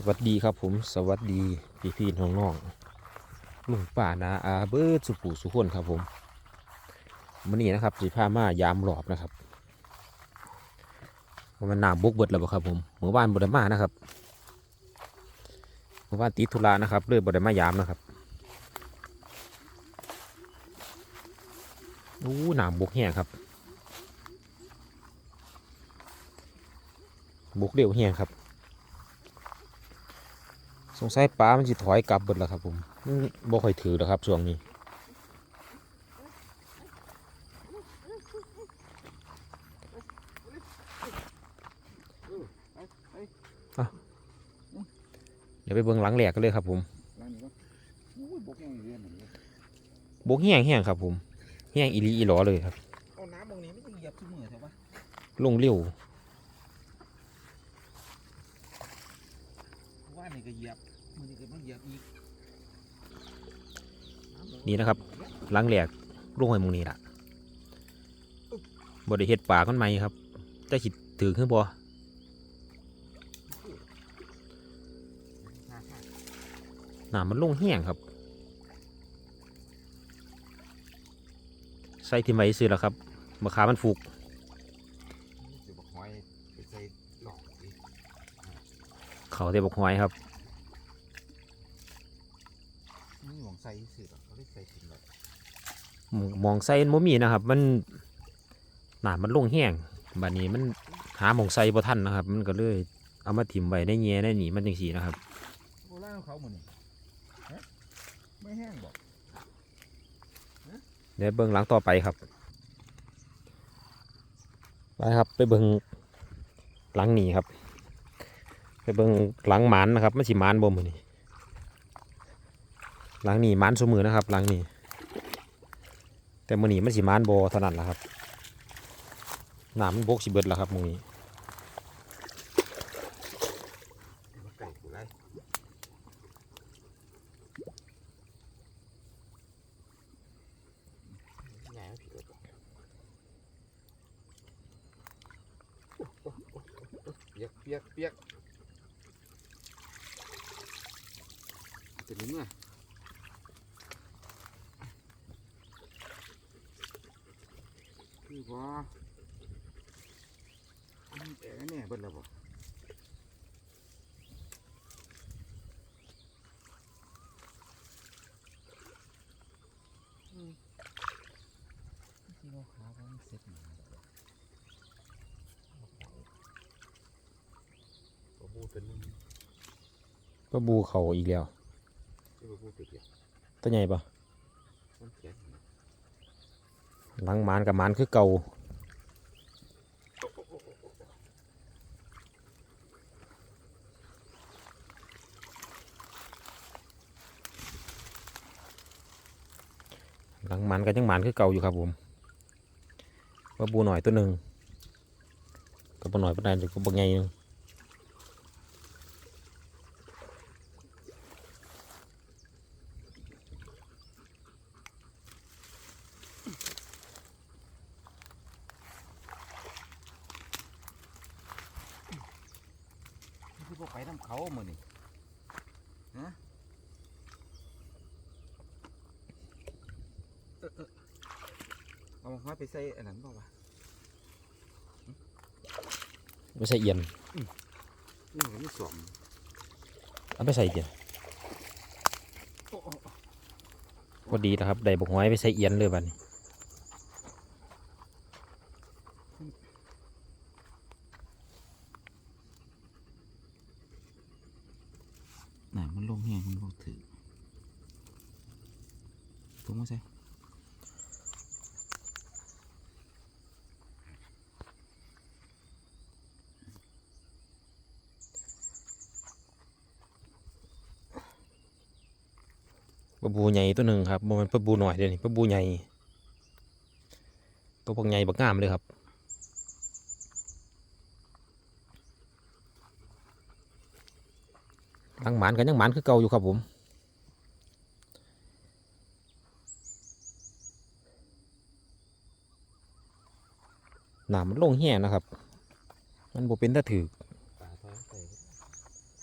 สวัสดีครับผมสวัสดีพี่พี่น้องน้องลุงป้านาอาเบิร์ดสุปูสุขนครับผมวันนี้นะครับสีผ้ามายามหลอบนะครับมันหนาบุกเบิดแล้วครับผมเมื่อวานบดมานะครับเมื่อวานติดธุระนะครับเลยบดมายามนะครับอู้หนามบุกแห้งครับ บุกเร็วแห้งครับ สงสัยปลามันจะถอยกลับเบิดแล้วครับผมมันบ่ค่อยถือแล้วครับช่วงนี้เดี๋ยวไปเบิ่งหลังแหลกกันเลยครับผมร้านนี้ก็อุ้ยบกยังเรียนหนึ่งเลยบกแห้งแห้งครับผมแห้งอีหลีอีหลอเลยครับเอาน้ำตรงนี้ไม่ต้องเหยียบทุกมือใช่ปะลงเร็วานี่ก็เหยียบมือนี่ก็มาเหยียบอีกนี่นะครับหลังแหลกลงให้หมึงนี่ล่ะบ่ได้เฮ็ดปลากันไหมครับจะคิดถือขึ้นบ่ฮ่าฮ่าน้ำมันลงแห้งครับ ใส่ที่ไว้ซื้อแล้วครับมะขามมันฟูก จะบอกหอยไปใส่หลอกอีก เขาเตะบกหอยครับนี่หวงใส่สิหรอกเขาได้ใส่ถึงเลยมมองใส่มันบ่มีนะครับ มันน้ำมันลงแห้งบัดนี้มันหาหมองใส่บ่ทันนะครับ มันก็เลยเอามาถิ่มไว้ในแง่ในหนีมันจังสีนะครับโบราณของเขาหมดนี่ฮะไม่แห้งบอกเดี๋ยวเบิ่งหลังต่อไปครับไปครับไปเบิ่งหลังหนีครับไป เบิ่งหลังหมานนะครับมันสิหมานบ่มือนี้หลังนี้หมานซุมือนะครับหลังนี้แต่มือนี้มันสิหมานบ่เท่านั้นละครับหน้ำมันบกสิเบิดแล้วครับมือนี้เปียกเปียกเปียก จะนี้มั้ยคือว่ามันแต่เนี่ยเบิดแล้วบ่ที่เราขาเขาเสร็จหมดแล้วบ่บูตัวนึงก็บูเขาอีกแล้วที่บ่บู ตัวเดียวตัวใหญ่ปะมันแข็งหลังหมานกับหมานคือเก่าหลังหมานกับยังหมานคือเก่าอยู่ครับผมว่าบูหน่อยตัวหนึ่งก็บ่หน่อยปานใดก็บ่ใหญ่หนึงนี่คือพวกไป น้ำเขาหมดนี่ฮะเออเออเอามาไปใส่อันนั้นเปล่าวะไม่ใช่เอียนนี่มันไม่สวมเอาไปใส่เอียนพอดีนะครับได้บกหอยไปใส่เอียนเลยบัดนี้ น่ะมันลงแห้งมันบ่ถือถุงมาใส่ปลาบูใหญ่ตัวหนึ่งครับมันปลาบูหน่อยเดี๋ยวนี้ปลาบูใหญ่ ตัวบักใหญ่บักงามเลยครับ หลังหมานกันยังหมานคือเก่าอยู่ครับผมหน้ำมันลงแห้งนะครับ มันบเป็นตะถือปลาทอดใส่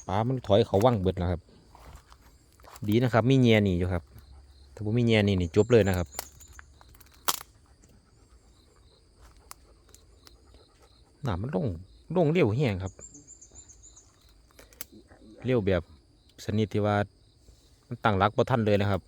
ปลามันถอยเขาว่างเบิดแล้วครับ ดีนะครับ มีเงียหนีอยู่ครับ ถ้าผมมีเงียหนีนี่จบเลยนะครับหน้ำมันลงลงเร็วแห้งครับ เร็วแบบสนิทที่ว่ามันตั้งรักบ่ทันเลยนะครับ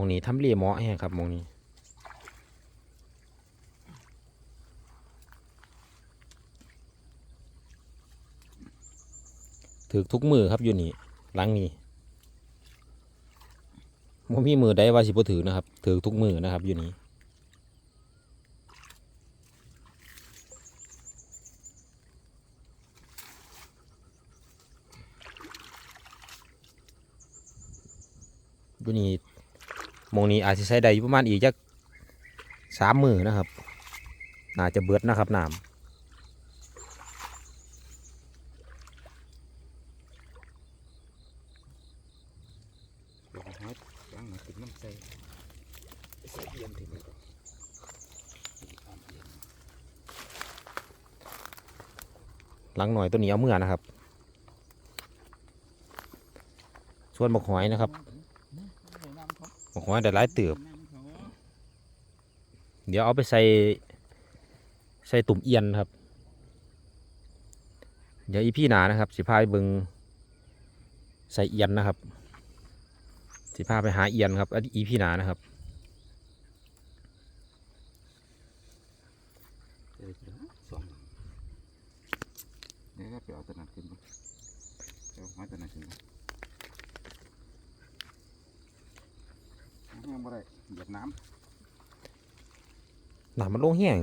มองนี้ทำเลเหมาะแห้งครับมองนี้ถือทุกมือครับอยู่นี่หลังนี้บ่มีมือใดว่าสิบถือนะครับ ถือทุกมือนะครับอยู่นี่อยู่นี่ มองนี้อาจจะใช้ได้ประมาณอีกจักสามมือนะครับ น่าจะเบิดนะครับน้ำหาล้างมาติดน้ำใส่ใส่เย็นถึงแล้วก็หลังหน่อยตัวนี้เอาเมื่อนะครับ ส่วนบกหอยนะครับ หอยแต่หลายเติบ เดี๋ยวเอาไปใส่ใส่ตุ่มเอียนครับ เดี๋ยวอีพี่หนานะครับ สิพาไปเบิงใส่เอียนนะครับ สิพาไปหาเอียนครับอีพี่หนานะครับเดี๋ยวไปเอาตะนัดขึ้นมาเอาไม้ตะนัดขึ้นมา ยังไม่ได้เหยียบน้หนามันลงแห้ง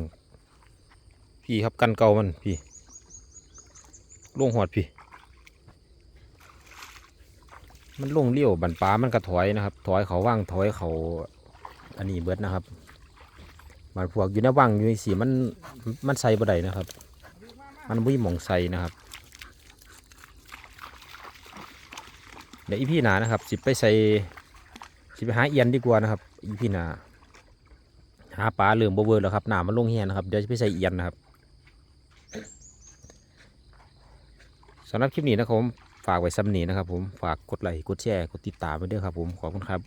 พี่ครับกันเก่ามันพี่ลงหอดพี่ มันลงเลี้ยวบันปลามันกระถอยนะครับ ถอยเขาว่างถอยเขาอันนี้เบิดนะครับมันพวกอยู่ในว่างอยู่ในสีมันมันใส่บ่ได้นะครับ มันไม่มองใส่นะครับเดี๋ยวอีพี่หนานะครับสิไปใส่ สิไปหาเอียนดีกว่านะครับอีพี่หนาหาปลาเหลืองบเวอร์แล้วครับหนามันลงเฮียนะครับเดี๋ยวจะไปใส่เอียนนะครับสำหรับคลิปนี้นะครับผมฝากไว้ซ้ำนี้นะครับผมฝากกดไลค์กดแชร์กดติดตามไปด้วยครับผมขอบคุณครับ